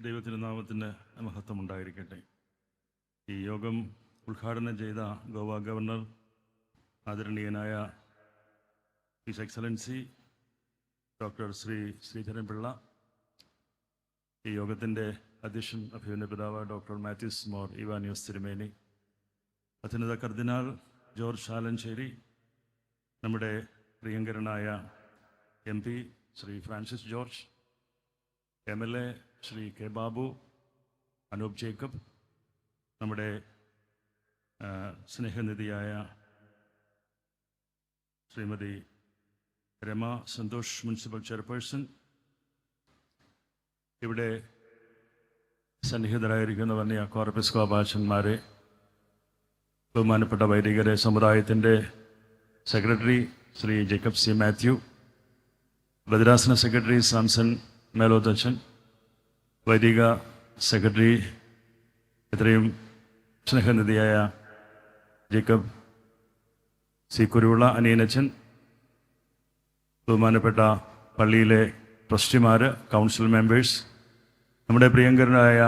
ദൈവത്തിന്റെ നാമത്തിന് മഹത്വമുണ്ടായിരിക്കട്ടെ. ഈ യോഗം ഉദ്ഘാടനം ചെയ്ത ഗോവ ഗവർണർ ആദരണീയനായ his excellency doctor Shri Sreedharan Pillai ഈ യോഗത്തിന്റെ അധ്യക്ഷൻ അഭിമന്യ പിതാവ് ഡോക്ടർ മാത്യൂസ് മോർ ഇവാനിയോസ് തിരുമേനി അത്യുന്നത കർദിനാൾ ജോർജ് ആലഞ്ചേരി നമ്മുടെ പ്രിയങ്കരനായ M P Shri Francis George M L A Shri K Babu Anoop Jacob നമ്മുടെ സ്നേഹനിധിയായ ശ്രീമതി രമ സന്തോഷ് മുനിസിപ്പൽ ചെയർപേഴ്സൺ ഇവിടെ സന്നിഹിതരായിരിക്കുന്ന വന്യ കോപാശന്മാരെ ബഹുമാനപ്പെട്ട വൈദികരെ സമുദായത്തിന്റെ secretary Shri Jacob C Mathew ഭദ്രാസന സെക്രട്ടറി സാംസൺ മേലോത്തച്ഛൻ വൈദിക സെക്രട്ടറി ഇത്രയും സ്നേഹനിധിയായ ജേക്കബ് സി കുരുവിള അനിയനച്ഛൻ ബഹുമാനപ്പെട്ട പള്ളിയിലെ ട്രസ്റ്റിമാർ കൗൺസിൽ മെമ്പേഴ്സ് നമ്മുടെ പ്രിയങ്കരനായ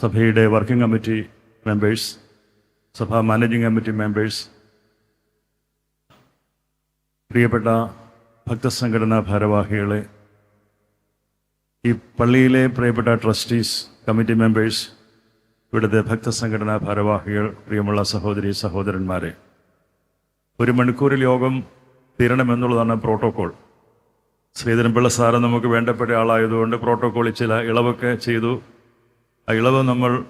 സഭയുടെ വർക്കിംഗ് കമ്മിറ്റി മെമ്പേഴ്സ് സഭാ മാനേജിംഗ് കമ്മിറ്റി മെമ്പേഴ്സ് പ്രിയപ്പെട്ട ഭക്തസംഘടനാ ഭാരവാഹികളെ ഈ പള്ളിയിലെ പ്രിയപ്പെട്ട ട്രസ്റ്റീസ് കമ്മിറ്റി മെമ്പേഴ്സ് ഇവിടുത്തെ ഭക്തസംഘടനാ ഭാരവാഹികൾ പ്രിയമുള്ള സഹോദരി സഹോദരന്മാരെ. ഒരു മണിക്കൂറിൽ യോഗം തീരണമെന്നുള്ളതാണ് പ്രോട്ടോകോൾ ശ്രീധരൻപിള്ള സാറ് നമുക്ക് വേണ്ടപ്പെട്ട ആളായതുകൊണ്ട് പ്രോട്ടോകോളിൽ ചില ഇളവൊക്കെ ചെയ്തു. ആ ഇളവ് നമ്മൾ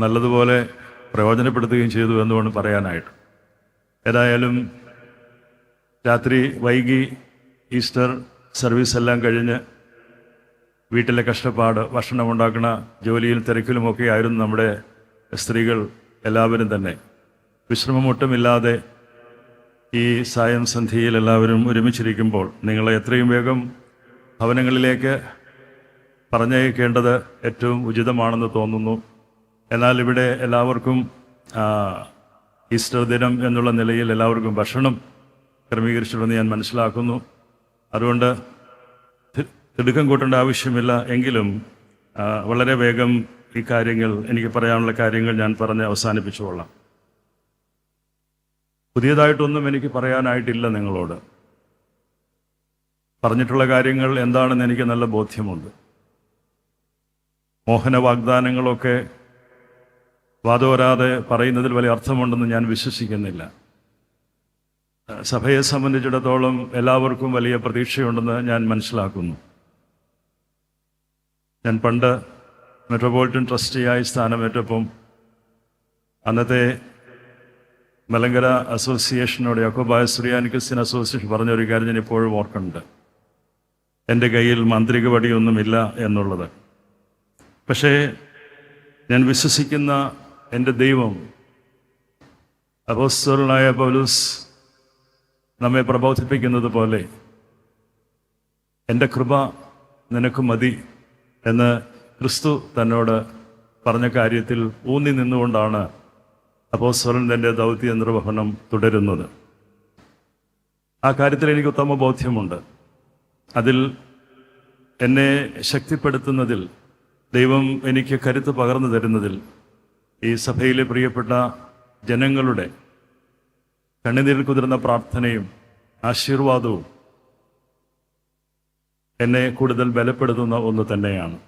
നല്ലതുപോലെ പ്രയോജനപ്പെടുത്തുകയും ചെയ്തു എന്ന് വേണം പറയാനായിട്ട്. ഏതായാലും രാത്രി വൈകി ഈസ്റ്റർ സർവീസ് എല്ലാം കഴിഞ്ഞ് വീട്ടിലെ കഷ്ടപ്പാട് ഭക്ഷണം ഉണ്ടാക്കുന്ന ജോലിയിൽ തിരക്കിലുമൊക്കെ ആയിരുന്നു നമ്മുടെ സ്ത്രീകൾ എല്ലാവരും തന്നെ. വിശ്രമം ഒട്ടുമില്ലാതെ ഈ സായം സന്ധ്യയിൽ എല്ലാവരും ഒരുമിച്ചിരിക്കുമ്പോൾ നിങ്ങൾ എത്രയും വേഗം ഭവനങ്ങളിലേക്ക് പറഞ്ഞയക്കേണ്ടത് ഏറ്റവും ഉചിതമാണെന്ന് തോന്നുന്നു. എന്നാൽ ഇവിടെ എല്ലാവർക്കും ഈസ്റ്റർ ദിനം എന്നുള്ള നിലയിൽ എല്ലാവർക്കും ഭക്ഷണം ക്രമീകരിച്ചിട്ടുണ്ടെന്ന് ഞാൻ മനസ്സിലാക്കുന്നു. അതുകൊണ്ട് തിടുക്കം കൂട്ടേണ്ട ആവശ്യമില്ല. എങ്കിലും വളരെ വേഗം ഈ കാര്യങ്ങൾ എനിക്ക് പറയാനുള്ള കാര്യങ്ങൾ ഞാൻ പറഞ്ഞ് അവസാനിപ്പിച്ചുകൊള്ളാം പുതിയതായിട്ടൊന്നും എനിക്ക് പറയാനായിട്ടില്ല നിങ്ങളോട്. പറഞ്ഞിട്ടുള്ള കാര്യങ്ങൾ എന്താണെന്ന് എനിക്ക് നല്ല ബോധ്യമുണ്ട്. മോഹന വാഗ്ദാനങ്ങളൊക്കെ വാദോരാതെ പറയുന്നതിൽ വലിയ അർത്ഥമുണ്ടെന്ന് ഞാൻ വിശ്വസിക്കുന്നില്ല. സഭയെ സംബന്ധിച്ചിടത്തോളം എല്ലാവർക്കും വലിയ പ്രതീക്ഷയുണ്ടെന്ന് ഞാൻ മനസ്സിലാക്കുന്നു. ഞാൻ പണ്ട് മെട്രോപൊളിറ്റൻ ട്രസ്റ്റിയായി സ്ഥാനമേറ്റപ്പം അന്നത്തെ മലങ്കര അസോസിയേഷനോട് യാക്കോബായ ക്രിസ്ത്യൻ അസോസിയേഷൻ പറഞ്ഞ ഒരു കാര്യം ഞാൻ ഇപ്പോഴും ഓർക്കുന്നുണ്ട്. എന്റെ കയ്യിൽ മാന്ത്രിക വടിയൊന്നുമില്ല എന്നുള്ളത്. പക്ഷേ ഞാൻ വിശ്വസിക്കുന്ന എന്റെ ദൈവം അപ്പോസ്തലനായ പൗലൂസ് നമ്മെ പ്രബോധിപ്പിക്കുന്നത് പോലെ എന്റെ കൃപ നിനക്ക് മതി. എന്ന് ക്രിസ്തു തന്നോട് പറഞ്ഞ കാര്യത്തിൽ ഊന്നി നിന്നുകൊണ്ടാണ് അപ്പോസ്തലൻ തന്റെ ദൗത്യ നിർവഹണം തുടരുന്നത്. ആ കാര്യത്തിൽ എനിക്ക് ഉത്തമ ബോധ്യമുണ്ട്. അതിൽ എന്നെ ശക്തിപ്പെടുത്തുന്നതിൽ ദൈവം എനിക്ക് കരുത്ത് പകർന്നു തരുന്നതിൽ ഈ സഭയിലെ പ്രിയപ്പെട്ട ജനങ്ങളുടെ കണ്ണുനീരിൽ കുതിർന്ന പ്രാർത്ഥനയും ആശീർവാദവും എന്നെ കൂടുതൽ ബലപ്പെടുത്തുന്ന ഒന്ന് തന്നെയാണ്.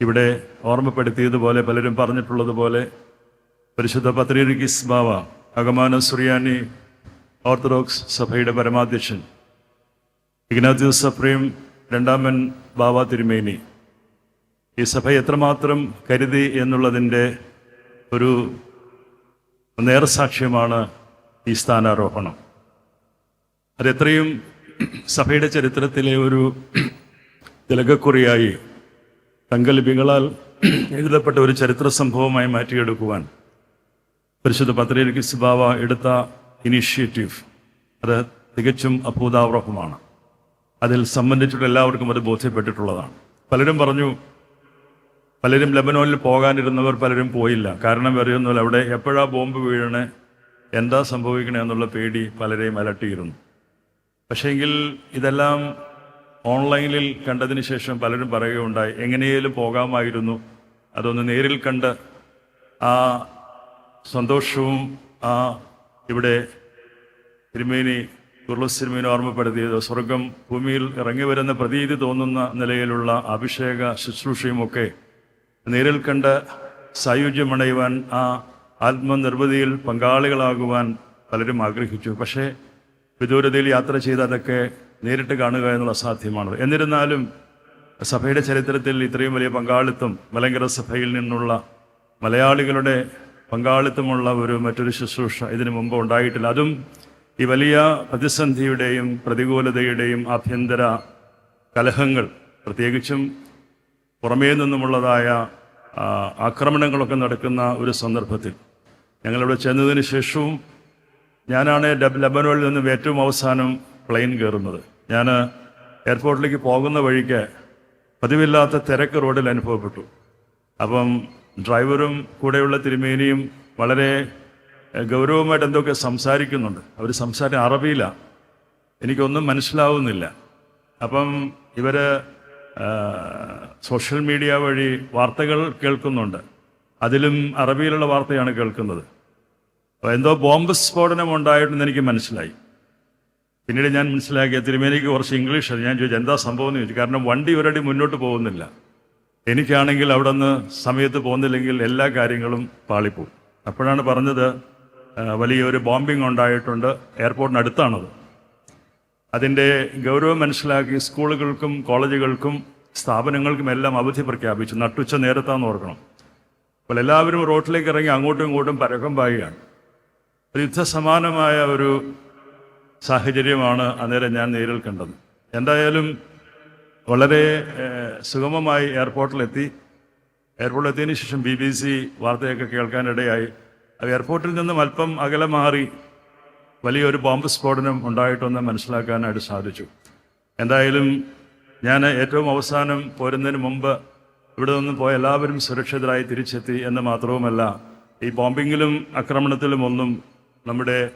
ഇവിടെ ഓർമ്മപ്പെടുത്തിയതുപോലെ പലരും പറഞ്ഞിട്ടുള്ളതുപോലെ പരിശുദ്ധ പത്രീരിക്കിസ് ബാവ അഗമാന സുറിയാനി ഓർത്തഡോക്സ് സഭയുടെ പരമാധ്യക്ഷൻ ഇഗ്നാത്യൂസ് സപ്രീം രണ്ടാമൻ ബാവ തിരുമേനി. ഈ സഭ എത്രമാത്രം കരുതി എന്നുള്ളതിന്റെ ഒരു നേർസാക്ഷ്യമാണ് ഈ സ്ഥാനാരോഹണം. അതെത്രയും സഭയുടെ ചരിത്രത്തിലെ ഒരു തിലകക്കുറിയായി തങ്കലിപികളാൽ എഴുതപ്പെട്ട ഒരു ചരിത്ര സംഭവമായി മാറ്റിയെടുക്കുവാൻ പരിശുദ്ധ പത്രിക ബാവ എടുത്ത ഇനീഷ്യേറ്റീവ് അത് തികച്ചും അഭൂതാവ്രഹമാണ് അതിൽ സംബന്ധിച്ചിട്ട് എല്ലാവർക്കും അത് ബോധ്യപ്പെട്ടിട്ടുള്ളതാണ്. പലരും പറഞ്ഞു പലരും ലബനോനിൽ പോകാനിരുന്നവർ പലരും പോയില്ല. കാരണം അറിയുന്നില്ല അവിടെ എപ്പോഴാ ബോംബ് വീഴണേ എന്താ സംഭവിക്കണേ എന്നുള്ള പേടി പലരെയും അലട്ടിയിരുന്നു. പക്ഷേങ്കിൽ ഇതെല്ലാം ഓൺലൈനിൽ കണ്ടതിന് ശേഷം പലരും പറയുകയുണ്ടായി എങ്ങനെയും പോകാമായിരുന്നു. അതൊന്ന് നേരിൽ കണ്ട് ആ സന്തോഷവും ആ ഇവിടെ തിരുമേനി കുർലസ് തിരുമേനി ഓർമ്മപ്പെടുത്തിയത് സ്വർഗം ഭൂമിയിൽ ഇറങ്ങി വരുന്ന പ്രതീതി തോന്നുന്ന നിലയിലുള്ള അഭിഷേക ശുശ്രൂഷയുമൊക്കെ നേരിൽ കണ്ട് സായുജ്യമണയുവാൻ ആ ആത്മനിർവൃതിയിൽ പങ്കാളികളാകുവാൻ പലരും ആഗ്രഹിച്ചു. പക്ഷേ വിദൂരതയിൽ യാത്ര ചെയ്തതൊക്കെ നേരിട്ട് കാണുക എന്നുള്ള അസാധ്യമാണ് എന്നിരുന്നാലും സഭയുടെ ചരിത്രത്തിൽ ഇത്രയും വലിയ പങ്കാളിത്തം മലങ്കര സഭയിൽ നിന്നുള്ള മലയാളികളുടെ പങ്കാളിത്തമുള്ള ഒരു മറ്റൊരു ശുശ്രൂഷ ഇതിനു മുമ്പ് ഉണ്ടായിട്ടില്ല. അതും ഈ വലിയ പ്രതിസന്ധിയുടെയും പ്രതികൂലതയുടെയും ആഭ്യന്തര കലഹങ്ങൾ പ്രത്യേകിച്ചും പുറമേ നിന്നുമുള്ളതായ ആക്രമണങ്ങളൊക്കെ നടക്കുന്ന ഒരു സന്ദർഭത്തിൽ ഞങ്ങളിവിടെ ചെന്നതിന് ശേഷവും ഞാനാണ് ലബനോയിൽ നിന്നും ഏറ്റവും അവസാനം പ്ലെയിൻ കയറുന്നത്. ഞാൻ എയർപോർട്ടിലേക്ക് പോകുന്ന വഴിക്ക് പതിവില്ലാത്ത തിരക്ക് റോഡിൽ അനുഭവപ്പെട്ടു. അപ്പം ഡ്രൈവറും കൂടെയുള്ള തിരുമേനിയും വളരെ ഗൗരവമായിട്ട് എന്തൊക്കെ സംസാരിക്കുന്നുണ്ട്. അവർ സംസാരം അറബിയിലാണ് എനിക്കൊന്നും മനസ്സിലാവുന്നില്ല. അപ്പം ഇവർ സോഷ്യൽ മീഡിയ വഴി വാർത്തകൾ കേൾക്കുന്നുണ്ട്. അതിലും അറബിയിലുള്ള വാർത്തയാണ് കേൾക്കുന്നത്. എന്തോ ബോംബ് സ്ഫോടനം ഉണ്ടായിട്ടെന്ന് എനിക്ക് മനസ്സിലായി. പിന്നീട് ഞാൻ മനസ്സിലാക്കിയ തിരുമേനിക്ക് കുറച്ച് ഇംഗ്ലീഷ്. ഞാൻ ചോദിച്ചു എന്താ സംഭവം? എന്ന് ചോദിച്ചു. കാരണം വണ്ടി ഒരടി മുന്നോട്ട് പോകുന്നില്ല. എനിക്കാണെങ്കിൽ അവിടെ നിന്ന് സമയത്ത് പോകുന്നില്ലെങ്കിൽ എല്ലാ കാര്യങ്ങളും പാളിപ്പോവും. അപ്പോഴാണ് പറഞ്ഞത് വലിയൊരു ബോംബിംഗ് ഉണ്ടായിട്ടുണ്ട് എയർപോർട്ടിനടുത്താണത്. അതിന്റെ ഗൗരവം മനസ്സിലാക്കി സ്കൂളുകൾക്കും കോളേജുകൾക്കും സ്ഥാപനങ്ങൾക്കും എല്ലാം അവധി പ്രഖ്യാപിച്ചു. നട്ടുച്ച നേരത്താന്ന് ഓർക്കണം. അപ്പോൾ എല്ലാവരും റോട്ടിലേക്ക് ഇറങ്ങി അങ്ങോട്ടും ഇങ്ങോട്ടും പരക്കം പായുകയാണ്. ഒരു യുദ്ധസമാനമായ ഒരു സാഹചര്യമാണ് അന്നേരം ഞാൻ നേരിൽ കണ്ടത്. എന്തായാലും വളരെ സുഗമമായി എയർപോർട്ടിലെത്തി. എയർപോർട്ടിലെത്തിയതിനു ശേഷം ബി ബി സി വാർത്തയൊക്കെ കേൾക്കാനിടയായി. എയർപോർട്ടിൽ നിന്നും അല്പം അകലെ മാറി വലിയൊരു ബോംബ് സ്ഫോടനം ഉണ്ടായിട്ടൊന്ന് മനസ്സിലാക്കാനായിട്ട് സാധിച്ചു. എന്തായാലും ഞാൻ ഏറ്റവും അവസാനം പോരുന്നതിന് മുമ്പ് ഇവിടെ നിന്ന് പോയ എല്ലാവരും സുരക്ഷിതരായി തിരിച്ചെത്തി എന്ന് മാത്രവുമല്ല ഈ ബോംബിങ്ങിലും ആക്രമണത്തിലും ഒന്നും നമ്മുടെ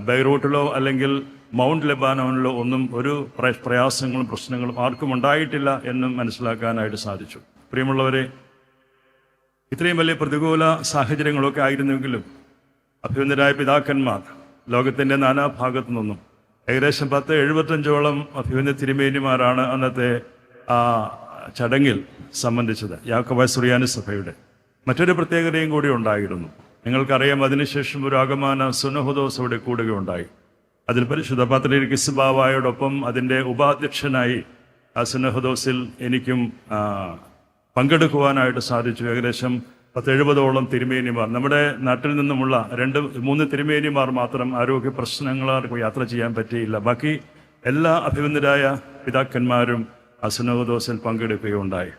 ബൈറൂട്ടിലോ അല്ലെങ്കിൽ മൗണ്ട് ലെബാനോനിലോ ഒന്നും ഒരു പ്ര- പ്രയാസങ്ങളും പ്രശ്നങ്ങളും ആർക്കും ഉണ്ടായിട്ടില്ല എന്നും മനസ്സിലാക്കാനായിട്ട് സാധിച്ചു. പ്രിയമുള്ളവരെ ഇത്രയും വലിയ പ്രതികൂല സാഹചര്യങ്ങളൊക്കെ ആയിരുന്നെങ്കിലും അഭ്യന്തരായ പിതാക്കന്മാർ ലോകത്തിന്റെ നാനാഭാഗത്തു നിന്നും ഏകദേശം പത്ത് എഴുപത്തഞ്ചോളം അഭിമന്യ തിരുമേനിമാരാണ് അന്നത്തെ ആ ചടങ്ങിൽ സംബന്ധിച്ചത്. യാക്കോബ സുറിയാനി സഭയുടെ മറ്റൊരു പ്രത്യേകതയും കൂടി ഉണ്ടായിരുന്നു. നിങ്ങൾക്കറിയാം അതിനുശേഷം ഒരു ആഗമാന സുനഹുദോസ് അവിടെ കൂടുകയുണ്ടായി. അതിൽ പരിശുദ്ധ പത്രിക കിസ്ബാവായോടൊപ്പം അതിന്റെ ഉപാധ്യക്ഷനായി ആ സുനഹുദോസിൽ എനിക്കും പങ്കെടുക്കുവാനായിട്ട് സാധിച്ചു. ഏകദേശം പത്തെഴുപതോളം തിരുമേനിമാർ. നമ്മുടെ നാട്ടിൽ നിന്നുമുള്ള രണ്ട് മൂന്ന് തിരുമേനിമാർ മാത്രം ആരോഗ്യ പ്രശ്നങ്ങളാർക്ക് യാത്ര ചെയ്യാൻ പറ്റിയില്ല. ബാക്കി എല്ലാ അഭിമന്യരായ പിതാക്കന്മാരും അസുനോദോസിൽ പങ്കെടുക്കുകയുണ്ടായി.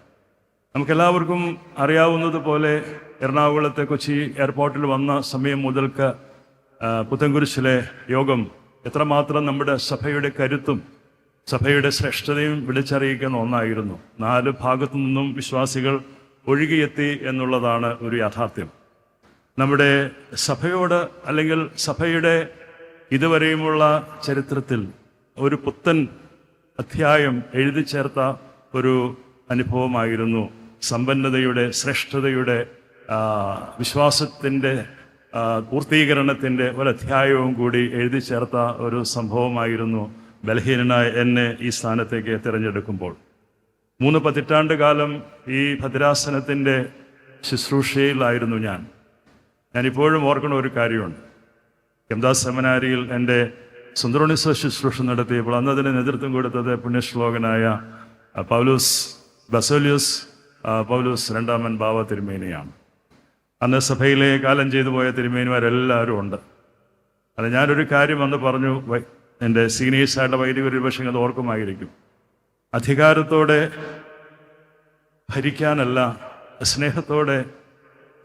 നമുക്കെല്ലാവർക്കും അറിയാവുന്നതുപോലെ എറണാകുളത്തെ കൊച്ചി എയർപോർട്ടിൽ വന്ന സമയം മുതൽക്ക് പുത്തൻകുരിശിലെ യോഗം എത്രമാത്രം നമ്മുടെ സഭയുടെ കരുത്തും സഭയുടെ ശ്രേഷ്ഠതയും വിളിച്ചറിയിക്കുന്ന ഒന്നായിരുന്നു. നാല് ഭാഗത്തു നിന്നും വിശ്വാസികൾ ഒഴുകിയെത്തി എന്നുള്ളതാണ് ഒരു യാഥാർത്ഥ്യം. നമ്മുടെ സഭയോട് അല്ലെങ്കിൽ സഭയുടെ ഇതുവരെയുമുള്ള ചരിത്രത്തിൽ ഒരു പുത്തൻ അധ്യായം എഴുതി ചേർത്ത ഒരു അനുഭവമായിരുന്നു സമ്പന്നതയുടെ ശ്രേഷ്ഠതയുടെ വിശ്വാസത്തിന്റെ പൂർത്തീകരണത്തിന്റെ ഒരു അധ്യായവും കൂടി എഴുതി ചേർത്ത ഒരു സംഭവമായിരുന്നു ബലഹീനനായ എന്നെ ഈ സ്ഥാനത്തേക്ക് തിരഞ്ഞെടുക്കുമ്പോൾ. മൂന്ന് പതിറ്റാണ്ട് കാലം ഈ ഭദ്രാസനത്തിന്റെ ശുശ്രൂഷയിലായിരുന്നു ഞാൻ. ഞാനിപ്പോഴും ഓർക്കുന്ന ഒരു കാര്യമുണ്ട്. എംദാസ് സെമിനാരിയിൽ എന്റെ സുന്ദരോണിസ ശുശ്രൂഷ നടത്തിയപ്പോൾ അന്ന് അതിന് നേതൃത്വം കൊടുത്തത് പുണ്യശ്ലോകനായ പൗലൂസ് ബസോലിയസ് പൗലൂസ് രണ്ടാമൻ ബാബ തിരുമേനിയാണ്. അന്ന് സഭയിലെ കാലം ചെയ്തു പോയ തിരുമേനിമാരെല്ലാവരും ഉണ്ട്. അത് ഞാനൊരു കാര്യം അന്ന് പറഞ്ഞു എന്റെ സീനിയേഴ്സായിട്ടുള്ള വൈദിക ഒരു പക്ഷേ അത് ഓർക്കുമായിരിക്കും. അധികാരത്തോടെ ഭരിക്കാനല്ല സ്നേഹത്തോടെ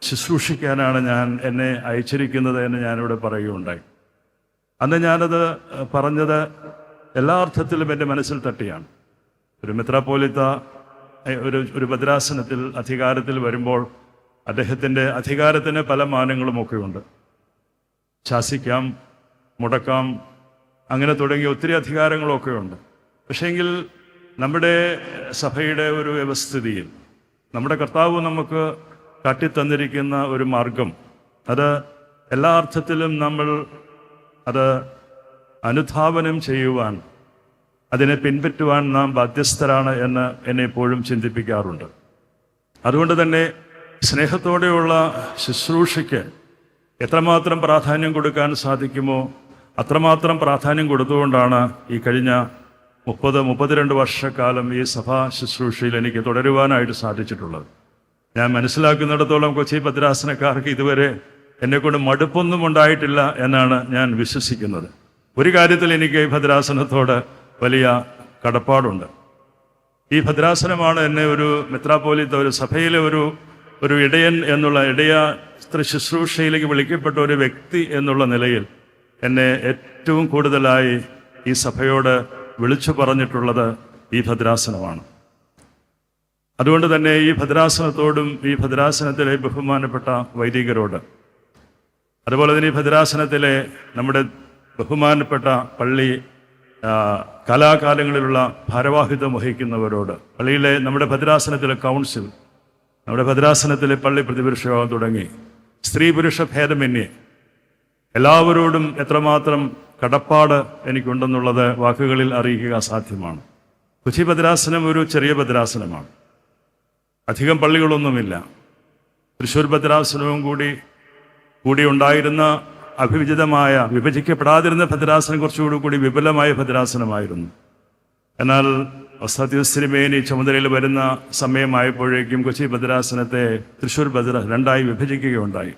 ശുശ്രൂഷിക്കാനാണ് ഞാൻ എന്നെ അയച്ചിരിക്കുന്നത് എന്ന് ഞാനിവിടെ പറയുകയുണ്ടായി. അന്ന് ഞാനത് പറഞ്ഞത് എല്ലാ അർത്ഥത്തിലും എന്റെ മനസ്സിൽ തട്ടിയാണ്. ഒരു മെത്രാപ്പോലിത്ത ഒരു ഒരു ഭദ്രാസനത്തിൽ അധികാരത്തിൽ വരുമ്പോൾ അദ്ദേഹത്തിന്റെ അധികാരത്തിന് പല മാനങ്ങളുമൊക്കെ ഉണ്ട് ശാസിക്കാം മുടക്കാം അങ്ങനെ തുടങ്ങിയ ഒത്തിരി അധികാരങ്ങളൊക്കെ ഉണ്ട് പക്ഷേങ്കിൽ നമ്മുടെ സഭയുടെ ഒരു വ്യവസ്ഥിതിയിൽ നമ്മുടെ കർത്താവ് നമുക്ക് കാട്ടിത്തന്നിരിക്കുന്ന ഒരു മാർഗം അത് എല്ലാ അർത്ഥത്തിലും നമ്മൾ അത് അനുധാവനം ചെയ്യുവാൻ അതിനെ പിൻപറ്റുവാൻ നാം ബാധ്യസ്ഥരാണ് എന്ന് എന്നെ എപ്പോഴും ചിന്തിപ്പിക്കാറുണ്ട്. അതുകൊണ്ട് തന്നെ സ്നേഹത്തോടെയുള്ള ശുശ്രൂഷയ്ക്ക് എത്രമാത്രം പ്രാധാന്യം കൊടുക്കാൻ സാധിക്കുമോ അത്രമാത്രം പ്രാധാന്യം കൊടുത്തുകൊണ്ടാണ് ഈ കഴിഞ്ഞ മുപ്പത് മുപ്പത്തിരണ്ട് വർഷക്കാലം ഈ സഭാ ശുശ്രൂഷയിൽ എനിക്ക് തുടരുവാനായിട്ട് സാധിച്ചിട്ടുള്ളത്. ഞാൻ മനസ്സിലാക്കുന്നിടത്തോളം കൊച്ചി ഭദ്രാസനക്കാർക്ക് ഇതുവരെ എന്നെക്കൊണ്ട് മടുപ്പൊന്നും ഉണ്ടായിട്ടില്ല എന്നാണ് ഞാൻ വിശ്വസിക്കുന്നത്. ഒരു കാര്യത്തിൽ എനിക്ക് ഈ ഭദ്രാസനത്തോട് വലിയ കടപ്പാടുണ്ട്. ഈ ഭദ്രാസനമാണ് എന്നെ ഒരു മെത്രാപ്പോലിത്ത ഒരു സഭയിലെ ഒരു ഒരു ഇടയൻ എന്നുള്ള ഇടയ സ്ത്രീ ശുശ്രൂഷയിലേക്ക് വിളിക്കപ്പെട്ട ഒരു വ്യക്തി എന്നുള്ള നിലയിൽ എന്നെ ഏറ്റവും കൂടുതലായി ഈ സഭയോട് വിളിച്ചു പറഞ്ഞിട്ടുള്ളത് ഈ ഭദ്രാസനമാണ്. അതുകൊണ്ട് തന്നെ ഈ ഭദ്രാസനത്തോടും ഈ ഭദ്രാസനത്തിലെ ബഹുമാനപ്പെട്ട വൈദികരോട് അതുപോലെ തന്നെ ഈ ഭദ്രാസനത്തിലെ നമ്മുടെ ബഹുമാനപ്പെട്ട പള്ളി കലാകാലങ്ങളിലുള്ള ഭാരവാഹിത്വം വഹിക്കുന്നവരോട് പള്ളിയിലെ നമ്മുടെ ഭദ്രാസനത്തിലെ കൗൺസിൽ നമ്മുടെ ഭദ്രാസനത്തിലെ പള്ളി പ്രതിപുരുഷയോഗം യോഗം തുടങ്ങി. സ്ത്രീ പുരുഷ ഭേദമന്യേ. എല്ലാവരോടും എത്രമാത്രം കടപ്പാട് എനിക്കുണ്ടെന്നുള്ളത് വാക്കുകളിൽ അറിയിക്കുക സാധ്യമാണ്. കുച്ചി ഭദ്രാസനം ഒരു ചെറിയ ഭദ്രാസനമാണ്. അധികം പള്ളികളൊന്നുമില്ല. തൃശ്ശൂർ ഭദ്രാസനവും കൂടി കൂടി ഉണ്ടായിരുന്ന അഭിവിജിതമായ വിഭജിക്കപ്പെടാതിരുന്ന ഭദ്രാസനം കുറച്ചുകൂടി കൂടി വിപുലമായ ഭദ്രാസനമായിരുന്നു. എന്നാൽ സത്യശ്രീമേനി ചുമതലയിൽ വരുന്ന സമയമായപ്പോഴേക്കും കൊച്ചി ഭദ്രാസനത്തെ തൃശ്ശൂർ ഭദ്ര രണ്ടായി വിഭജിക്കുകയുണ്ടായി.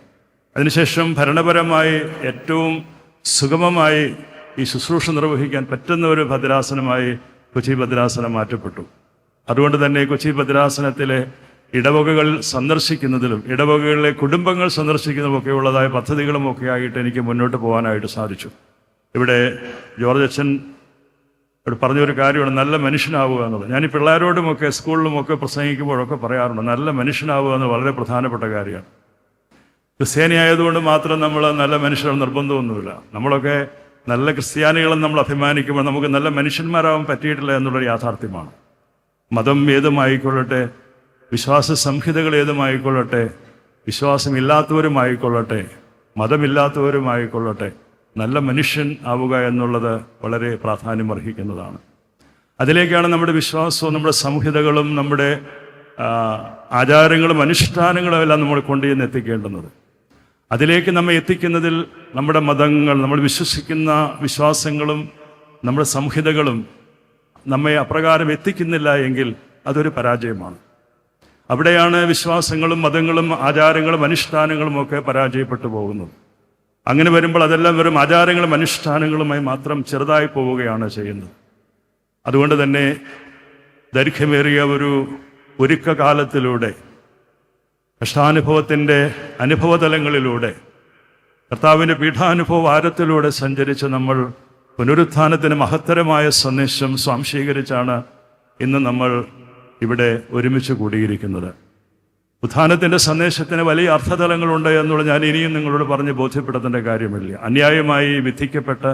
അതിനുശേഷം ഭരണപരമായി ഏറ്റവും സുഗമമായി ഈ ശുശ്രൂഷ നിർവഹിക്കാൻ പറ്റുന്ന ഒരു ഭദ്രാസനമായി കൊച്ചി ഭദ്രാസനം മാറ്റപ്പെട്ടു. അതുകൊണ്ട് തന്നെ കൊച്ചി ഭദ്രാസനത്തിലെ ഇടവകകൾ സന്ദർശിക്കുന്നതിലും ഇടവകകളിലെ കുടുംബങ്ങൾ സന്ദർശിക്കുന്നതും ഒക്കെ ഉള്ളതായ പദ്ധതികളും ഒക്കെ ആയിട്ട് എനിക്ക് മുന്നോട്ട് പോകാനായിട്ട് സാധിച്ചു. ഇവിടെ ജോർജ് അച്ഛൻ ഇവിടെ പറഞ്ഞൊരു കാര്യമാണ് നല്ല മനുഷ്യനാവുക എന്നുള്ളത്. ഞാൻ ഈ പിള്ളേരോടുമൊക്കെ സ്കൂളിലുമൊക്കെ പ്രസംഗിക്കുമ്പോഴൊക്കെ പറയാറുണ്ട് നല്ല മനുഷ്യനാവുക എന്ന് വളരെ പ്രധാനപ്പെട്ട കാര്യമാണ്. ക്രിസ്ത്യാനിയായതുകൊണ്ട് മാത്രം നമ്മൾ നല്ല മനുഷ്യർ നിർബന്ധമൊന്നുമില്ല. നമ്മളൊക്കെ നല്ല ക്രിസ്ത്യാനികളെന്ന് നമ്മൾ അഭിമാനിക്കുമ്പോൾ നമുക്ക് നല്ല മനുഷ്യന്മാരാവാൻ പറ്റിയിട്ടില്ല എന്നുള്ളൊരു യാഥാർത്ഥ്യമാണ്. മതം ഏതുമായിക്കൊള്ളട്ടെ വിശ്വാസ സംഹിതകൾ ഏതുമായിക്കൊള്ളട്ടെ വിശ്വാസമില്ലാത്തവരുമായിക്കൊള്ളട്ടെ മതമില്ലാത്തവരുമായിക്കൊള്ളട്ടെ നല്ല മനുഷ്യൻ ആവുക എന്നുള്ളത് വളരെ പ്രാധാന്യം അർഹിക്കുന്നതാണ്. അതിലേക്കാണ് നമ്മുടെ വിശ്വാസവും നമ്മുടെ സംഹിതകളും നമ്മുടെ ആചാരങ്ങളും അനുഷ്ഠാനങ്ങളും എല്ലാം നമ്മൾ കൊണ്ടുചെന്ന് എത്തിക്കേണ്ടുന്നത്. അതിലേക്ക് നമ്മെ എത്തിക്കുന്നതിൽ നമ്മുടെ മതങ്ങൾ നമ്മൾ വിശ്വസിക്കുന്ന വിശ്വാസങ്ങളും നമ്മുടെ സംഹിതകളും നമ്മെ അപ്രകാരം എത്തിക്കുന്നില്ല എങ്കിൽ അതൊരു പരാജയമാണ്. അവിടെയാണ് വിശ്വാസങ്ങളും മതങ്ങളും ആചാരങ്ങളും അനുഷ്ഠാനങ്ങളും ഒക്കെ പരാജയപ്പെട്ടു പോകുന്നത്. അങ്ങനെ വരുമ്പോൾ അതെല്ലാം വെറും ആചാരങ്ങളും അനുഷ്ഠാനങ്ങളുമായി മാത്രം ചെറുതായി പോവുകയാണ് ചെയ്യുന്നത്. അതുകൊണ്ട് തന്നെ ദൈർഘ്യമേറിയ ഒരു ഒരുക്ക കാലത്തിലൂടെ കഷ്ടാനുഭവത്തിന്റെ അനുഭവതലങ്ങളിലൂടെ കർത്താവിന്റെ പീഠാനുഭവ വാരത്തിലൂടെ സഞ്ചരിച്ച് നമ്മൾ പുനരുത്ഥാനത്തിന് മഹത്തരമായ സന്ദേശം സ്വാംശീകരിച്ചാണ് ഇന്ന് നമ്മൾ ഇവിടെ ഒരുമിച്ച് കൂടിയിരിക്കുന്നത്. ഉത്ഥാനത്തിന്റെ സന്ദേശത്തിന് വലിയ അർത്ഥതലങ്ങളുണ്ട് എന്നുള്ള ഞാൻ ഇനിയും നിങ്ങളോട് പറഞ്ഞ് ബോധ്യപ്പെടുത്തേണ്ട കാര്യമില്ല. അന്യായമായി വിധിക്കപ്പെട്ട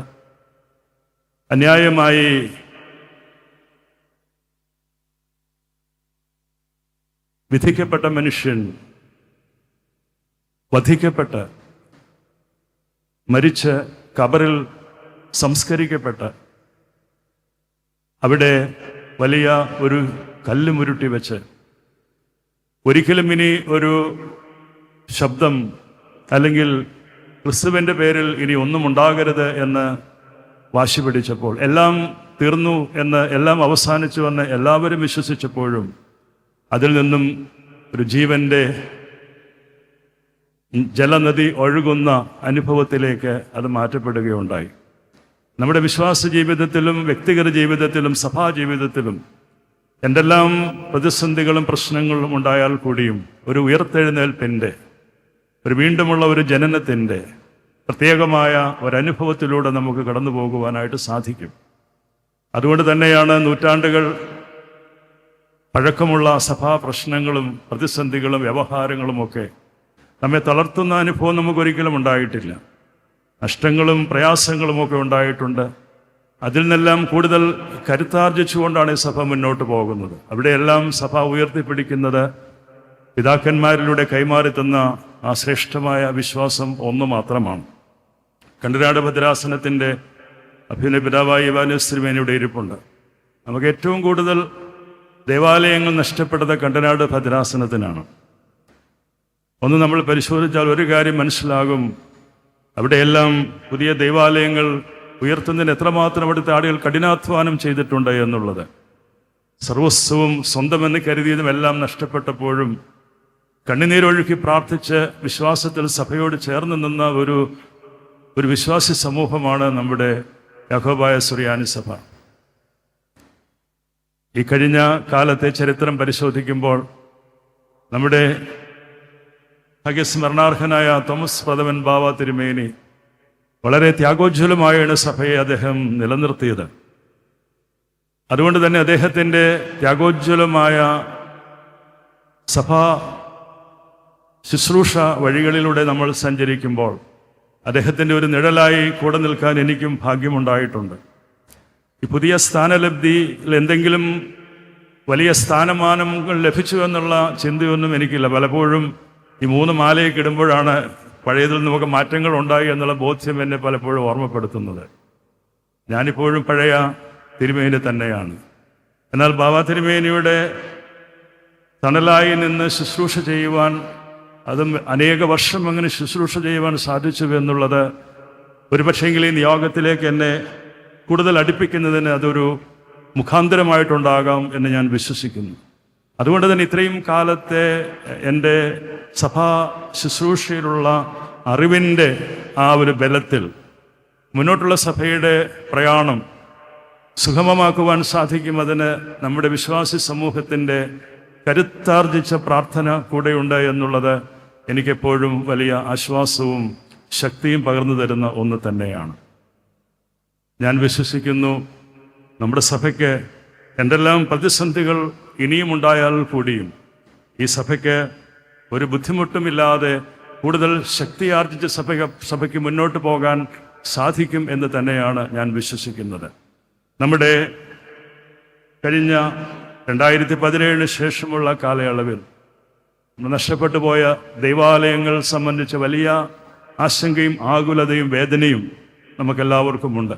അന്യായമായി വിധിക്കപ്പെട്ട മനുഷ്യൻ വധിക്കപ്പെട്ട മരിച്ച് കബറിൽ സംസ്കരിക്കപ്പെട്ട അവിടെ വലിയ ഒരു കല്ലുമുരുട്ടി വെച്ച് ഒരിക്കലും ഇനി ഒരു ശബ്ദം അല്ലെങ്കിൽ ക്രിസ്തുവിന്റെ പേരിൽ ഇനി ഒന്നും ഉണ്ടാകരുത് എന്ന് വാശി പിടിച്ചപ്പോൾ എല്ലാം തീർന്നു എന്ന് എല്ലാം അവസാനിച്ചു എന്ന് എല്ലാവരും വിശ്വസിച്ചപ്പോഴും അതിൽ നിന്നും ഒരു ജീവന്റെ ജലനദി ഒഴുകുന്ന അനുഭവത്തിലേക്ക് അത് മാറ്റപ്പെടുകയുണ്ടായി. നമ്മുടെ വിശ്വാസ ജീവിതത്തിലും വ്യക്തിഗത ജീവിതത്തിലും സഭാ ജീവിതത്തിലും എന്തെല്ലാം പ്രതിസന്ധികളും പ്രശ്നങ്ങളും ഉണ്ടായാൽ കൂടിയും ഒരു ഉയർത്തെഴുന്നേൽപ്പിന്റെ ഒരു വീണ്ടുമുള്ള ഒരു ജനനത്തിന്റെ പ്രത്യേകമായ ഒരനുഭവത്തിലൂടെ നമുക്ക് കടന്നു പോകുവാനായിട്ട് സാധിക്കും. അതുകൊണ്ട് തന്നെയാണ് നൂറ്റാണ്ടുകൾ പഴക്കമുള്ള സഭാ പ്രശ്നങ്ങളും പ്രതിസന്ധികളും വ്യവഹാരങ്ങളുമൊക്കെ നമ്മെ തളർത്തുന്ന അനുഭവം നമുക്കൊരിക്കലും ഉണ്ടായിട്ടില്ല. നഷ്ടങ്ങളും പ്രയാസങ്ങളും ഒക്കെ ഉണ്ടായിട്ടുണ്ട്. അതിൽ നിന്നെല്ലാം കൂടുതൽ കരുത്താർജിച്ചുകൊണ്ടാണ് ഈ സഭ മുന്നോട്ട് പോകുന്നത്. അവിടെയെല്ലാം സഭ ഉയർത്തിപ്പിടിക്കുന്നത് പിതാക്കന്മാരിലൂടെ കൈമാറി തന്ന ആ ശ്രേഷ്ഠമായ വിശ്വാസം ഒന്ന് മാത്രമാണ്. കണ്ടനാട് ഭദ്രാസനത്തിന്റെ അഭിനയ പിതാവായി ഇവാനുസ്ത്രിമേനയുടെ ഇരിപ്പുണ്ട്. നമുക്ക് ഏറ്റവും കൂടുതൽ ദേവാലയങ്ങൾ നഷ്ടപ്പെട്ടത് കണ്ടനാട് ഭദ്രാസനത്തിനാണ്. ഒന്ന് നമ്മൾ പരിശോധിച്ചാൽ ഒരു കാര്യം മനസ്സിലാകും. അവിടെയെല്ലാം പുതിയ ദൈവാലയങ്ങൾ ഉയർത്തുന്നതിന് എത്രമാത്രം അവിടുത്തെ ആളുകൾ കഠിനാധ്വാനം ചെയ്തിട്ടുണ്ട് എന്നുള്ളത്. സർവസ്വവും സ്വന്തമെന്ന് കരുതിയതും എല്ലാം നഷ്ടപ്പെട്ടപ്പോഴും കണ്ണുനീരൊഴുക്കി പ്രാർത്ഥിച്ച് വിശ്വാസത്തിൽ സഭയോട് ചേർന്ന് നിന്ന ഒരു ഒരു വിശ്വാസി സമൂഹമാണ് നമ്മുടെ യഹോബായ സുറിയാനി സഭ. ഈ കഴിഞ്ഞ കാലത്തെ ചരിത്രം പരിശോധിക്കുമ്പോൾ നമ്മുടെ ഭഗ്യസ്മരണാർഹനായ തോമസ് പദവൻ ബാവ തിരുമേനി വളരെ ത്യാഗോജ്വലമായാണ് സഭയെ അദ്ദേഹം നിലനിർത്തിയത്. അതുകൊണ്ട് തന്നെ അദ്ദേഹത്തിന്റെ ത്യാഗോജ്വലമായ സഭാ ശുശ്രൂഷ വഴികളിലൂടെ നമ്മൾ സഞ്ചരിക്കുമ്പോൾ അദ്ദേഹത്തിന്റെ ഒരു നിഴലായി കൂടെ നിൽക്കാൻ എനിക്കും ഭാഗ്യമുണ്ടായിട്ടുണ്ട്. ഈ പുതിയ സ്ഥാനലബ്ധിയിൽ എന്തെങ്കിലും വലിയ സ്ഥാനമാനങ്ങൾ ലഭിച്ചു എന്നുള്ള ചിന്തയൊന്നും എനിക്കില്ല. പലപ്പോഴും ഈ മൂന്ന് മാലയൊക്കെ ഇടുമ്പോഴാണ് പഴയതിൽ നമുക്ക് മാറ്റങ്ങൾ ഉണ്ടായി എന്നുള്ള ബോധ്യം എന്നെ പലപ്പോഴും ഓർമ്മപ്പെടുത്തുന്നത്. ഞാനിപ്പോഴും പഴയ തിരുമേനി തന്നെയാണ്. എന്നാൽ ബാബ തിരുമേനിയുടെ തണലായി നിന്ന് ശുശ്രൂഷ ചെയ്യുവാൻ അതും അനേക വർഷം അങ്ങനെ ശുശ്രൂഷ ചെയ്യുവാൻ സാധിച്ചു എന്നുള്ളത് ഒരുപക്ഷെങ്കിൽ ഈ നിയോഗത്തിലേക്ക് എന്നെ കൂടുതൽ അടുപ്പിക്കുന്നതിന് അതൊരു മുഖാന്തരമായിട്ടുണ്ടാകാം എന്ന് ഞാൻ വിശ്വസിക്കുന്നു. അതുകൊണ്ട് തന്നെ ഇത്രയും കാലത്തെ എന്റെ സഭാ ശുശ്രൂഷയിലുള്ള അറിവിന്റെ ആ ഒരു ബലത്തിൽ മുന്നോട്ടുള്ള സഭയുടെ പ്രയാണം സുഗമമാക്കുവാൻ സാധിക്കും അതിന് നമ്മുടെ വിശ്വാസി സമൂഹത്തിന്റെ കരുത്താർജിച്ച പ്രാർത്ഥന കൂടെയുണ്ട് എന്നുള്ളത് എനിക്കെപ്പോഴും വലിയ ആശ്വാസവും ശക്തിയും പകർന്നു തരുന്ന ഒന്ന് തന്നെയാണ്. ഞാൻ വിശ്വസിക്കുന്നു നമ്മുടെ സഭയ്ക്ക് എന്തെല്ലാം പ്രതിസന്ധികൾ ഇനിയും ഉണ്ടായാൽ കൂടിയും. ഈ സഭയ്ക്ക് ഒരു ബുദ്ധിമുട്ടുമില്ലാതെ കൂടുതൽ ശക്തിയാർജിച്ച് സഭയ്ക്ക് സഭയ്ക്ക് മുന്നോട്ട് പോകാൻ സാധിക്കും എന്ന് തന്നെയാണ് ഞാൻ വിശ്വസിക്കുന്നത്. നമ്മുടെ കഴിഞ്ഞ രണ്ടായിരത്തി പതിനേഴിന് ശേഷമുള്ള കാലയളവിൽ നഷ്ടപ്പെട്ടു പോയ ദൈവാലയങ്ങൾ സംബന്ധിച്ച വലിയ ആശങ്കയും ആകുലതയും വേദനയും നമുക്കെല്ലാവർക്കുമുണ്ട്.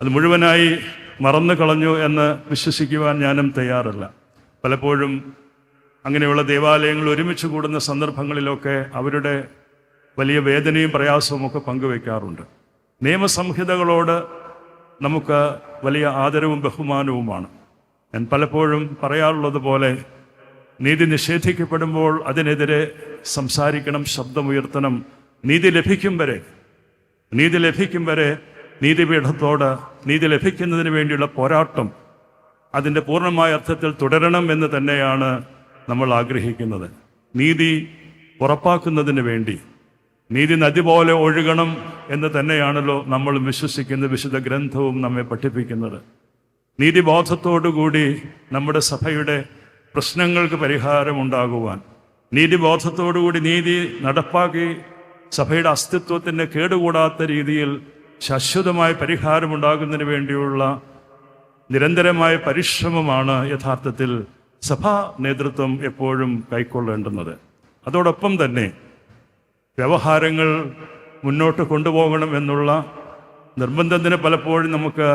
അത് മുഴുവനായി മറന്നു കളഞ്ഞു എന്ന് വിശ്വസിക്കുവാൻ ഞാനും തയ്യാറല്ല. പലപ്പോഴും അങ്ങനെയുള്ള ദേവാലയങ്ങൾ ഒരുമിച്ച് കൂടുന്ന സന്ദർഭങ്ങളിലൊക്കെ അവരുടെ വലിയ വേദനയും പ്രയാസവും ഒക്കെ പങ്കുവയ്ക്കാറുണ്ട് നിയമസംഹിതകളോട് നമുക്ക് വലിയ ആദരവും ബഹുമാനവുമാണ്. ഞാൻ പലപ്പോഴും പറയാറുള്ളത് പോലെ നീതി നിഷേധിക്കപ്പെടുമ്പോൾ അതിനെതിരെ സംസാരിക്കണം ശബ്ദമുയർത്തണം നീതി ലഭിക്കും വരെ. നീതി ലഭിക്കും വരെ നീതിപീഠത്തോട് നീതി ലഭിക്കുന്നതിന് വേണ്ടിയുള്ള പോരാട്ടം അതിന്റെ പൂർണമായ അർത്ഥത്തിൽ തുടരണം എന്ന് തന്നെയാണ് നമ്മൾ ആഗ്രഹിക്കുന്നത്. നീതി ഉറപ്പാക്കുന്നതിന് വേണ്ടി നീതി നദി പോലെ ഒഴുകണം എന്ന് തന്നെയാണല്ലോ നമ്മൾ വിശ്വസിക്കുന്ന വിശുദ്ധ ഗ്രന്ഥവും നമ്മെ പഠിപ്പിക്കുന്നത്. നീതിബോധത്തോടുകൂടി നമ്മുടെ സഭയുടെ പ്രശ്നങ്ങൾക്ക് പരിഹാരമുണ്ടാകുവാൻ നീതിബോധത്തോടുകൂടി നീതി നടപ്പാക്കി സഭയുടെ അസ്തിത്വത്തിന് കേടുകൂടാത്ത രീതിയിൽ ശാശ്വതമായ പരിഹാരമുണ്ടാകുന്നതിന് വേണ്ടിയുള്ള നിരന്തരമായ പരിശ്രമമാണ് യഥാർത്ഥത്തിൽ സഭാ നേതൃത്വം എപ്പോഴും കൈക്കൊള്ളേണ്ടുന്നത്. അതോടൊപ്പം തന്നെ വ്യവഹാരങ്ങൾ മുന്നോട്ട് കൊണ്ടുപോകണം എന്നുള്ള നിർബന്ധത്തിന് പലപ്പോഴും നമുക്ക്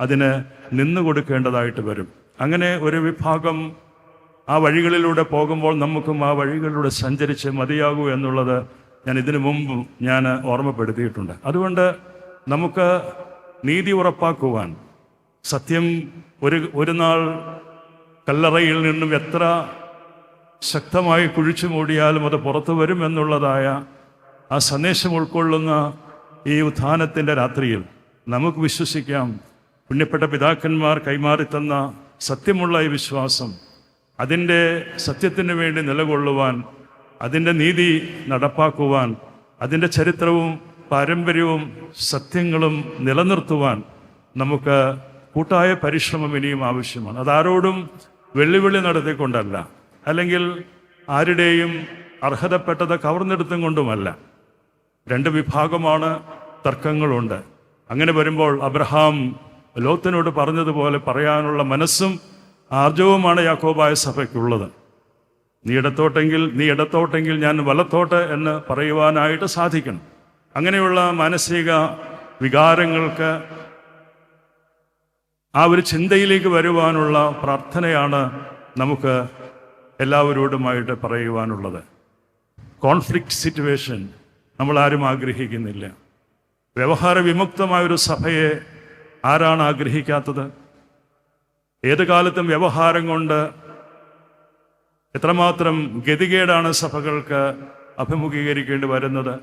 അതിന് നിന്നു കൊടുക്കേണ്ടതായിട്ട് വരും. അങ്ങനെ ഒരു വിഭാഗം ആ വഴികളിലൂടെ പോകുമ്പോൾ നമുക്കും ആ വഴികളിലൂടെ സഞ്ചരിച്ച് മതിയാകൂ എന്നുള്ളത് ഞാൻ ഇതിനു മുമ്പ് ഞാൻ ഓർമ്മപ്പെടുത്തിയിട്ടുണ്ട്. അതുകൊണ്ട് നമുക്ക് നീതി ഉറപ്പാക്കുവാൻ സത്യം ഒരു ഒരു നാൾ കല്ലറയിൽ നിന്നും എത്ര ശക്തമായി കുഴിച്ചു മൂടിയാലും അത് പുറത്തു വരുമെന്നുള്ളതായ ആ സന്ദേശം ഉൾക്കൊള്ളുന്ന ഈ ഉത്ഥാനത്തിന്റെ രാത്രിയിൽ നമുക്ക് വിശ്വസിക്കാം. പുണ്യപ്പെട്ട പിതാക്കന്മാർ കൈമാറി തന്ന സത്യമുള്ള ഈ വിശ്വാസം അതിന്റെ സത്യത്തിന് വേണ്ടി നിലകൊള്ളുവാൻ അതിന്റെ നീതി നടപ്പാക്കുവാൻ അതിന്റെ ചരിത്രവും പാരമ്പര്യവും സത്യങ്ങളും നിലനിർത്തുവാൻ നമുക്ക് കൂട്ടായ പരിശ്രമം ഇനിയും ആവശ്യമാണ്. അതാരോടും വെള്ളിവിളി നടത്തിക്കൊണ്ടല്ല. അല്ലെങ്കിൽ ആരുടെയും അർഹതപ്പെട്ടത് കവർന്നെടുത്തും കൊണ്ടുമല്ല. രണ്ട് വിഭാഗമാണ് തർക്കങ്ങളുണ്ട്. അങ്ങനെ വരുമ്പോൾ അബ്രഹാം ലോത്തിനോട് പറഞ്ഞതുപോലെ പറയാനുള്ള മനസ്സും ആർജവുമാണ് യാക്കോബായ സഭയ്ക്കുള്ളത്. നീ ഇടത്തോട്ടെങ്കിൽ നീ ഇടത്തോട്ടെങ്കിൽ ഞാൻ വലത്തോട്ട് എന്ന് പറയുവാനായിട്ട് സാധിക്കണം. അങ്ങനെയുള്ള മാനസിക വികാരങ്ങൾക്ക് ആ ഒരു ചിന്തയിലേക്ക് വരുവാനുള്ള പ്രാർത്ഥനയാണ് നമുക്ക് എല്ലാവരോടുമായിട്ട് പറയുവാനുള്ളത്. കോൺഫ്ലിക്റ്റ് സിറ്റുവേഷൻ നമ്മൾ ആരും ആഗ്രഹിക്കുന്നില്ല. വ്യവഹാര വിമുക്തമായൊരു സഭയെ ആരാണ് ആഗ്രഹിക്കാത്തത്? ഏത് കാലത്തും വ്യവഹാരം കൊണ്ട് എത്രമാത്രം ഗതികേടാണ് സഭകൾക്ക് അഭിമുഖീകരിക്കേണ്ടി വരുന്നത്?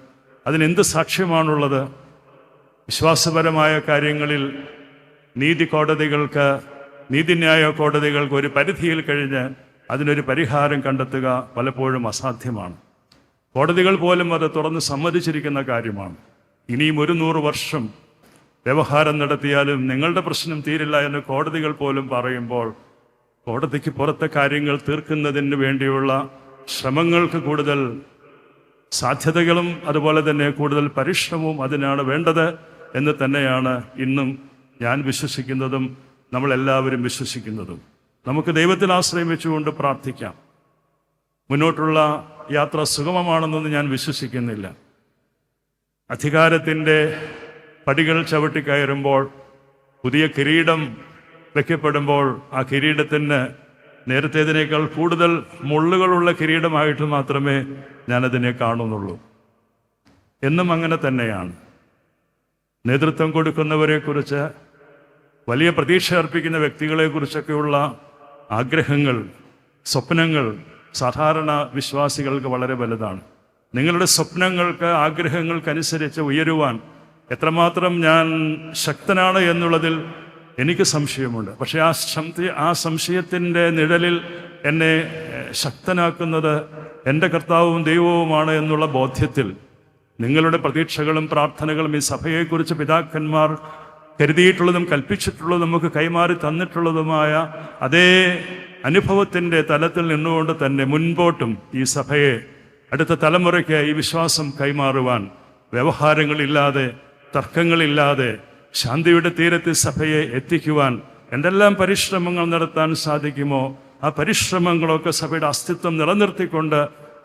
അതിനെന്ത് സാക്ഷ്യമാണുള്ളത്? വിശ്വാസപരമായ കാര്യങ്ങളിൽ നീതി കോടതികൾക്ക് നീതിന്യായ കോടതികൾക്ക് ഒരു പരിധിയിൽ കഴിഞ്ഞ് അതിനൊരു പരിഹാരം കണ്ടെത്തുക പലപ്പോഴും അസാധ്യമാണ്. കോടതികൾ പോലും അത് തുറന്ന് സമ്മതിച്ചിരിക്കുന്ന കാര്യമാണ്. ഇനിയും ഒരു നൂറ് വർഷം വ്യവഹാരം നടത്തിയാലും നിങ്ങളുടെ പ്രശ്നം തീരില്ല എന്ന് കോടതികൾ പോലും പറയുമ്പോൾ കോടതിക്ക് പുറത്തെ കാര്യങ്ങൾ തീർക്കുന്നതിന് വേണ്ടിയുള്ള ശ്രമങ്ങൾക്ക് കൂടുതൽ സാധ്യതകളും അതുപോലെ തന്നെ കൂടുതൽ പരിശ്രമവും അതിനാണ് വേണ്ടത് എന്ന് തന്നെയാണ് ഇന്നും ഞാൻ വിശ്വസിക്കുന്നതും നമ്മളെല്ലാവരും വിശ്വസിക്കുന്നതും. നമുക്ക് ദൈവത്തിൽ ആശ്രയം വെച്ചുകൊണ്ട് പ്രാർത്ഥിക്കാം. മുന്നോട്ടുള്ള യാത്ര സുഗമമാണെന്നൊന്നും ഞാൻ വിശ്വസിക്കുന്നില്ല. അധികാരത്തിന്റെ പടികൾ ചവിട്ടിക്കയറുമ്പോൾ പുതിയ കിരീടം വയ്ക്കപ്പെടുമ്പോൾ ആ കിരീടത്തിന് നേരത്തേതിനേക്കാൾ കൂടുതൽ മുള്ളുകളുള്ള കിരീടമായിട്ട് മാത്രമേ ഞാനതിനെ കാണുന്നുള്ളൂ. എന്നും അങ്ങനെ തന്നെയാണ്. നേതൃത്വം കൊടുക്കുന്നവരെക്കുറിച്ച് വലിയ പ്രതീക്ഷ അർപ്പിക്കുന്ന വ്യക്തികളെക്കുറിച്ചൊക്കെയുള്ള ആഗ്രഹങ്ങൾ സ്വപ്നങ്ങൾ സാധാരണ വിശ്വാസികൾക്ക് വളരെ വലുതാണ്. നിങ്ങളുടെ സ്വപ്നങ്ങൾക്ക് ആഗ്രഹങ്ങൾക്കനുസരിച്ച് ഉയരുവാൻ എത്രമാത്രം ഞാൻ ശക്തനാണ് എന്നുള്ളതിൽ എനിക്ക് സംശയമുണ്ട്. പക്ഷേ ആ സംശയ ആ സംശയത്തിന്റെ നിഴലിൽ എന്നെ ശക്തനാക്കുന്നത് എന്റെ കർത്താവും ദൈവവുമാണ് എന്നുള്ള ബോധ്യത്തിൽ നിങ്ങളുടെ പ്രതീക്ഷകളും പ്രാർത്ഥനകളും ഈ സഭയെക്കുറിച്ച് പിതാക്കന്മാർ കരുതിയിട്ടുള്ളതും കൽപ്പിച്ചിട്ടുള്ളതും നമുക്ക് കൈമാറി തന്നിട്ടുള്ളതുമായ അതേ അനുഭവത്തിന്റെ തലത്തിൽ നിന്നുകൊണ്ട് തന്നെ മുൻപോട്ടും ഈ സഭയെ അടുത്ത തലമുറയ്ക്ക് ഈ വിശ്വാസം കൈമാറുവാൻ വ്യവഹാരങ്ങളില്ലാതെ തർക്കങ്ങളില്ലാതെ ശാന്തിയുടെ തീരത്ത് സഭയെ എത്തിക്കുവാൻ എന്തെല്ലാം പരിശ്രമങ്ങൾ നടത്താൻ സാധിക്കുമോ ആ പരിശ്രമങ്ങളൊക്കെ സഭയുടെ അസ്തിത്വം നിലനിർത്തിക്കൊണ്ട്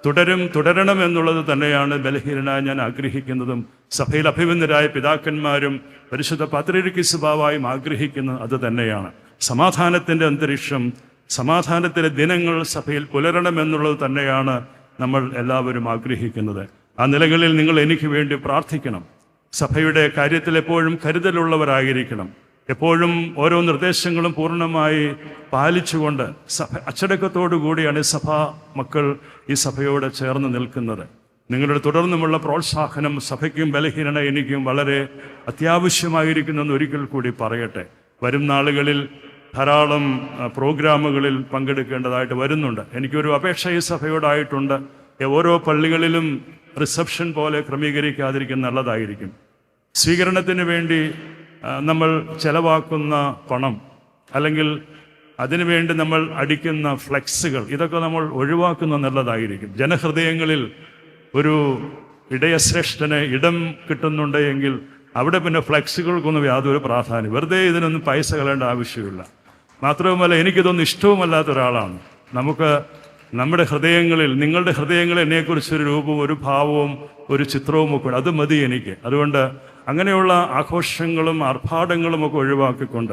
തുടരും തുടരണം എന്നുള്ളത് തന്നെയാണ് ബലഹീനനായി ഞാൻ ആഗ്രഹിക്കുന്നതും. സഭയിൽ അഭിമന്യരായ പിതാക്കന്മാരും പരിശുദ്ധ പത്രിക സ്വഭാവമായും ആഗ്രഹിക്കുന്നത് അത് തന്നെയാണ്. സമാധാനത്തിന്റെ അന്തരീക്ഷം സമാധാനത്തിലെ ദിനങ്ങൾ സഭയിൽ പുലരണമെന്നുള്ളത് തന്നെയാണ് നമ്മൾ എല്ലാവരും ആഗ്രഹിക്കുന്നത്. ആ നിലകളിൽ നിങ്ങൾ എനിക്ക് വേണ്ടി പ്രാർത്ഥിക്കണം. സഭയുടെ കാര്യത്തിൽ എപ്പോഴും കരുതലുള്ളവരായിരിക്കണം. എപ്പോഴും ഓരോ നിർദ്ദേശങ്ങളും പൂർണമായി പാലിച്ചുകൊണ്ട് സഭ അച്ചടക്കത്തോടു കൂടിയാണ് ഈ സഭാ മക്കൾ ഈ സഭയോട് ചേർന്ന് നിൽക്കുന്നത്. നിങ്ങളുടെ തുടർന്നുമുള്ള പ്രോത്സാഹനം സഭയ്ക്കും ബലഹീനന എനിക്കും വളരെ അത്യാവശ്യമായിരിക്കുന്നെന്ന് ഒരിക്കൽ കൂടി പറയട്ടെ. വരും നാളുകളിൽ ധാരാളം പ്രോഗ്രാമുകളിൽ പങ്കെടുക്കേണ്ടതായിട്ട് വരുന്നുണ്ട്. എനിക്കൊരു അപേക്ഷ ഈ സഭയോടായിട്ടുണ്ട്. ഓരോ പള്ളികളിലും റിസപ്ഷൻ പോലെ ക്രമീകരിക്കാതിരിക്കുന്ന നല്ലതായിരിക്കും. സ്വീകരണത്തിന് വേണ്ടി നമ്മൾ ചെലവാക്കുന്ന പണം അല്ലെങ്കിൽ അതിനുവേണ്ടി നമ്മൾ അടിക്കുന്ന ഫ്ലെക്സുകൾ ഇതൊക്കെ നമ്മൾ ഒഴിവാക്കുന്ന നല്ലതായിരിക്കും. ജനഹൃദയങ്ങളിൽ ഒരു ഇടയശ്രേഷ്ഠന് ഇടം കിട്ടുന്നുണ്ട് എങ്കിൽ അവിടെ പിന്നെ ഫ്ലെക്സുകൾക്കൊന്നും യാതൊരു പ്രാധാന്യം. വെറുതെ ഇതിനൊന്നും പൈസ കളയേണ്ട ആവശ്യമില്ല. മാത്രവുമല്ല എനിക്കിതൊന്നും ഇഷ്ടവുമല്ലാത്ത ഒരാളാണ്. നമുക്ക് നമ്മുടെ ഹൃദയങ്ങളിൽ നിങ്ങളുടെ ഹൃദയങ്ങളിൽ എന്നെക്കുറിച്ചൊരു രൂപവും ഒരു ഭാവവും ഒരു ചിത്രവും ഒക്കെ അത് മതി എനിക്ക്. അതുകൊണ്ട് അങ്ങനെയുള്ള ആഘോഷങ്ങളും ആർഭാടങ്ങളും ഒക്കെ ഒഴിവാക്കിക്കൊണ്ട്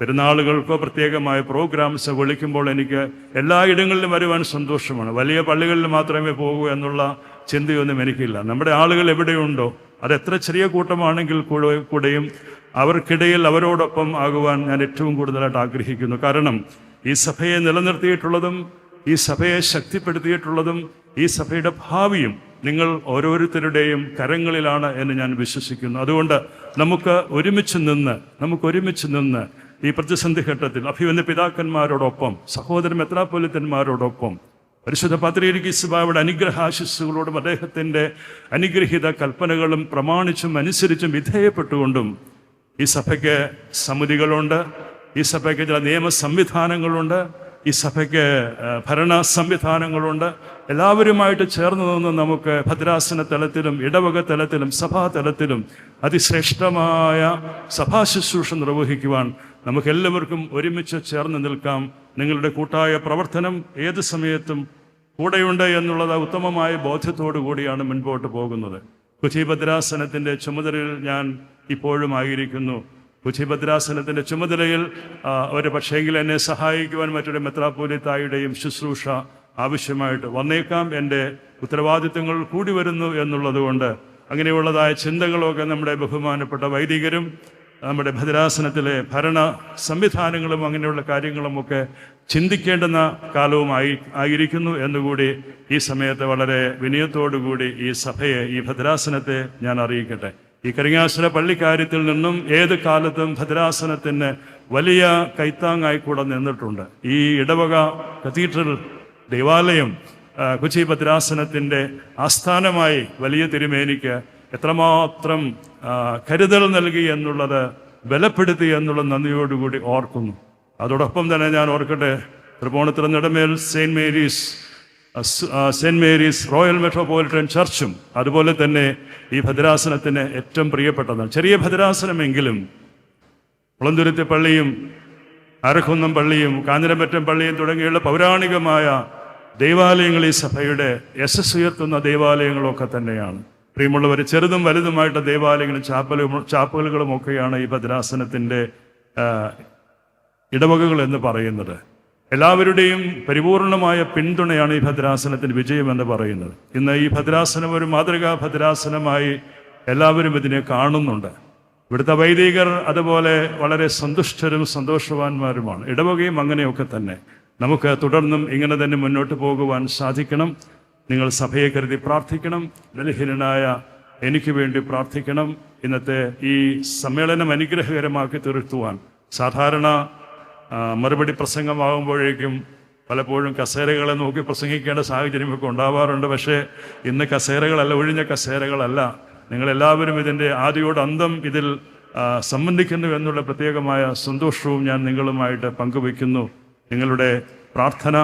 പെരുന്നാളുകൾക്കോ പ്രത്യേകമായ പ്രോഗ്രാംസ് വിളിക്കുമ്പോൾ എനിക്ക് എല്ലായിടങ്ങളിലും വരുവാൻ സന്തോഷമാണ്. വലിയ പള്ളികളിൽ മാത്രമേ പോകൂ എന്നുള്ള ചിന്തയൊന്നും എനിക്കില്ല. നമ്മുടെ ആളുകൾ എവിടെയുണ്ടോ അത് എത്ര ചെറിയ കൂട്ടമാണെങ്കിൽ കൂടെ- കൂടെയും അവർക്കിടയിൽ അവരോടൊപ്പം ആകുവാൻ ഞാൻ ഏറ്റവും കൂടുതലായിട്ട് ആഗ്രഹിക്കുന്നു. കാരണം ഈ സഭയെ നിലനിർത്തിയിട്ടുള്ളതും ഈ സഭയെ ശക്തിപ്പെടുത്തിയിട്ടുള്ളതും ഈ സഭയുടെ ഭാവിയും നിങ്ങൾ ഓരോരുത്തരുടെയും കരങ്ങളിലാണ് എന്ന് ഞാൻ വിശ്വസിക്കുന്നു. അതുകൊണ്ട് നമുക്ക് ഒരുമിച്ച് നിന്ന് നമുക്ക് ഒരുമിച്ച് നിന്ന് ഈ പ്രതിസന്ധി ഘട്ടത്തിൽ അഭിവന്യ പിതാക്കന്മാരോടൊപ്പം സഹോദര മെത്രാപ്പൊലിത്തന്മാരോടൊപ്പം പരിശുദ്ധ പത്രിക സഭയുടെ അനുഗ്രഹാശിസ്സുകളോടും അദ്ദേഹത്തിന്റെ അനുഗ്രഹീത കൽപ്പനകളും പ്രമാണിച്ചും അനുസരിച്ചും വിധേയപ്പെട്ടുകൊണ്ടും ഈ സഭയ്ക്ക് സമിതികളുണ്ട് ഈ സഭയ്ക്ക് ചില നിയമ സംവിധാനങ്ങളുണ്ട് ഈ സഭയ്ക്ക് ഭരണ സംവിധാനങ്ങളുണ്ട് എല്ലാവരുമായിട്ട് ചേർന്ന് നിന്ന് നമുക്ക് ഭദ്രാസന തലത്തിലും ഇടവക തലത്തിലും സഭാ തലത്തിലും അതിശ്രേഷ്ഠമായ സഭാ ശുശ്രൂഷ നിർവഹിക്കുവാൻ നമുക്ക് എല്ലാവർക്കും ഒരുമിച്ച് ചേർന്ന് നിൽക്കാം. നിങ്ങളുടെ കൂട്ടായ പ്രവർത്തനം ഏത് സമയത്തും കൂടെയുണ്ട് എന്നുള്ളത് ഉത്തമമായ ബോധ്യത്തോടു കൂടിയാണ് മുൻപോട്ട് പോകുന്നത്. കുചിഭദ്രാസനത്തിന്റെ ചുമതലയിൽ ഞാൻ ഇപ്പോഴും ആയിരിക്കുന്നു. കുചിഭദ്രാസനത്തിന്റെ ചുമതലയിൽ ഒരു പക്ഷേങ്കിൽ എന്നെ സഹായിക്കുവാൻ മറ്റൊരു മെത്രാപോലിത്തായുടെയും ശുശ്രൂഷ ആവശ്യമായിട്ട് വന്നേക്കാം. എന്റെ ഉത്തരവാദിത്തങ്ങൾ കൂടി വരുന്നു എന്നുള്ളതുകൊണ്ട് അങ്ങനെയുള്ളതായ ചിന്തകളൊക്കെ നമ്മുടെ ബഹുമാനപ്പെട്ട വൈദികരും നമ്മുടെ ഭദ്രാസനത്തിലെ ഭരണ സംവിധാനങ്ങളും അങ്ങനെയുള്ള കാര്യങ്ങളുമൊക്കെ ചിന്തിക്കേണ്ടുന്ന കാലവുമായി ആയിരിക്കുന്നു എന്നുകൂടി ഈ സമയത്ത് വളരെ വിനയത്തോടുകൂടി ഈ സഭയെ ഈ ഭദ്രാസനത്തെ ഞാൻ അറിയിക്കട്ടെ. ഈ കരിങ്ങാശ്വര പള്ളിക്കാര്യത്തിൽ നിന്നും ഏത് കാലത്തും ഭദ്രാസനത്തിന് വലിയ കൈത്താങ്ങായി കൂടെ നിന്നിട്ടുണ്ട്. ഈ ഇടവക കത്തീഡ്രൽ ദേവാലയം കൊച്ചി ഭദ്രാസനത്തിന്റെ ആസ്ഥാനമായി വലിയ തിരുമേനിക്ക് എത്രമാത്രം കരുതൽ നൽകി എന്നുള്ളത് ബലപ്പെടുത്തി എന്നുള്ള നന്ദിയോടുകൂടി ഓർക്കുന്നു. അതോടൊപ്പം തന്നെ ഞാൻ ഓർക്കട്ടെ ത്രിപോണത്തിൽ Nedumel saint Mary's saint Mary's royal metropolitan ചർച്ചും അതുപോലെ തന്നെ ഈ ഭദ്രാസനത്തിന് ഏറ്റവും പ്രിയപ്പെട്ടതാണ്. ചെറിയ ഭദ്രാസനമെങ്കിലും കുളന്തുരുത്തി പള്ളിയും അരക്കുന്നം പള്ളിയും കാഞ്ഞിരമറ്റം പള്ളിയും തുടങ്ങിയുള്ള പൗരാണികമായ ദൈവാലയങ്ങൾ ഈ സഭയുടെ യശസ് ഉയർത്തുന്ന ദൈവാലയങ്ങളൊക്കെ തന്നെയാണ്. പ്രിയമുള്ളവർ ചെറുതും വലുതുമായിട്ട് ദൈവാലയങ്ങളും ചാപ്പലും ചാപ്പലുകളും ഒക്കെയാണ് ഈ ഭദ്രാസനത്തിന്റെ ഇടവകകൾ എന്ന് പറയുന്നത്. എല്ലാവരുടെയും പരിപൂർണമായ പിന്തുണയാണ് ഈ ഭദ്രാസനത്തിന് വിജയമെന്ന് പറയുന്നത്. ഇന്ന് ഈ ഭദ്രാസനം ഒരു മാതൃകാ ഭദ്രാസനമായി എല്ലാവരും ഇതിനെ കാണുന്നുണ്ട്. ഇവിടുത്തെ വൈദികർ അതുപോലെ വളരെ സന്തുഷ്ടരും സന്തോഷവാന്മാരുമാണ്. ഇടവകയും അങ്ങനെയൊക്കെ തന്നെ. നമുക്ക് തുടർന്നും ഇങ്ങനെ തന്നെ മുന്നോട്ട് പോകുവാൻ സാധിക്കണം. നിങ്ങൾ സഭയെ കരുതി പ്രാർത്ഥിക്കണം. ബലഹീനനായ എനിക്ക് വേണ്ടി പ്രാർത്ഥിക്കണം. ഇന്നത്തെ ഈ സമ്മേളനം അനുഗ്രഹകരമാക്കി തീർത്തുവാൻ. സാധാരണ മറുപടി പ്രസംഗമാകുമ്പോഴേക്കും പലപ്പോഴും കസേരകളെ നോക്കി പ്രസംഗിക്കേണ്ട സാഹചര്യമൊക്കെ ഉണ്ടാവാറുണ്ട്. പക്ഷേ ഇന്ന് കസേരകളല്ല ഒഴിഞ്ഞ കസേരകളല്ല. നിങ്ങളെല്ലാവരും ഇതിന്റെ ആദ്യയോട് അന്തം ഇതിൽ സംബന്ധിക്കുന്നു എന്നുള്ള പ്രത്യേകമായ സന്തോഷവും ഞാൻ നിങ്ങളുമായിട്ട് പങ്കുവയ്ക്കുന്നു. നിങ്ങളുടെ പ്രാർത്ഥന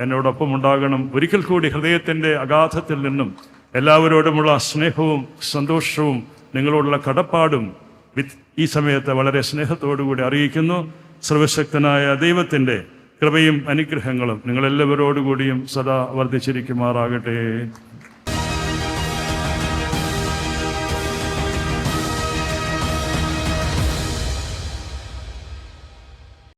എന്നോടൊപ്പം ഉണ്ടാകണം. ഒരിക്കൽ കൂടി ഹൃദയത്തിന്റെ അഗാധത്തിൽ നിന്നും എല്ലാവരോടുമുള്ള സ്നേഹവും സന്തോഷവും നിങ്ങളോടുള്ള കടപ്പാടും ഈ സമയത്ത് വളരെ സ്നേഹത്തോടുകൂടി അറിയിക്കുന്നു. സർവശക്തനായ ദൈവത്തിന്റെ കൃപയും അനുഗ്രഹങ്ങളും നിങ്ങളെല്ലാവരോടുകൂടിയും സദാ വർദ്ധിച്ചിരിക്കുമാറാകട്ടെ.